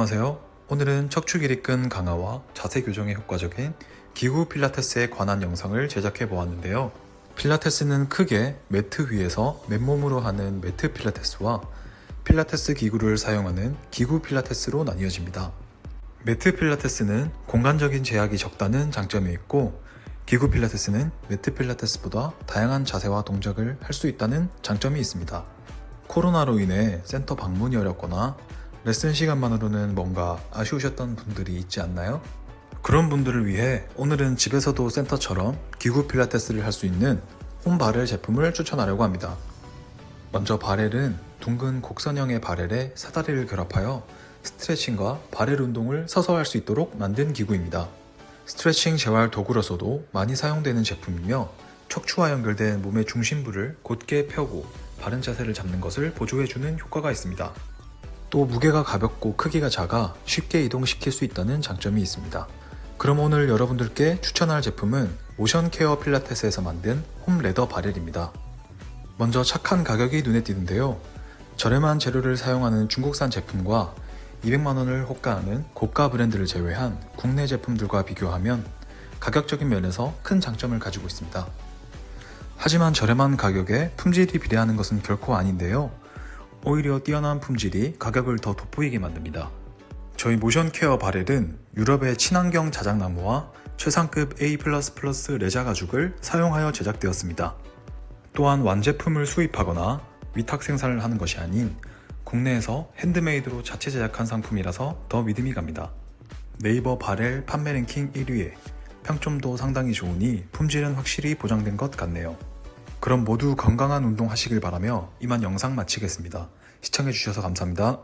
안녕하세요. 오늘은 척추 길이 끈 강화와 자세 교정에 효과적인 기구 필라테스에 관한 영상을 제작해 보았는데요. 필라테스는 크게 매트 위에서 맨몸으로 하는 매트 필라테스와 필라테스 기구를 사용하는 기구 필라테스로 나뉘어집니다. 매트 필라테스는 공간적인 제약이 적다는 장점이 있고 기구 필라테스는 매트 필라테스보다 다양한 자세와 동작을 할 수 있다는 장점이 있습니다. 코로나로 인해 센터 방문이 어렵거나 레슨 시간만으로는 뭔가 아쉬우셨던 분들이 있지 않나요? 그런 분들을 위해 오늘은 집에서도 센터처럼 기구 필라테스를 할 수 있는 홈 바렐 제품을 추천하려고 합니다. 먼저 바렐은 둥근 곡선형의 바렐에 사다리를 결합하여 스트레칭과 바렐 운동을 서서 할 수 있도록 만든 기구입니다. 스트레칭 재활 도구로서도 많이 사용되는 제품이며 척추와 연결된 몸의 중심부를 곧게 펴고 바른 자세를 잡는 것을 보조해주는 효과가 있습니다. 또 무게가 가볍고 크기가 작아 쉽게 이동시킬 수 있다는 장점이 있습니다. 그럼 오늘 여러분들께 추천할 제품은 모션 케어 필라테스에서 만든 홈 레더 바렐입니다. 먼저 착한 가격이 눈에 띄는데요. 저렴한 재료를 사용하는 중국산 제품과 200만원을 호가하는 고가 브랜드를 제외한 국내 제품들과 비교하면 가격적인 면에서 큰 장점을 가지고 있습니다. 하지만 저렴한 가격에 품질이 비례하는 것은 결코 아닌데요. 오히려 뛰어난 품질이 가격을 더 돋보이게 만듭니다. 저희 모션 케어 바렐은 유럽의 친환경 자작나무와 최상급 A++ 레자 가죽을 사용하여 제작되었습니다. 또한 완제품을 수입하거나 위탁 생산을 하는 것이 아닌 국내에서 핸드메이드로 자체 제작한 상품이라서 더 믿음이 갑니다. 네이버 바렐 판매 랭킹 1위에 평점도 상당히 좋으니 품질은 확실히 보장된 것 같네요. 그럼 모두 건강한 운동 하시길 바라며 이만 영상 마치겠습니다. 시청해주셔서 감사합니다.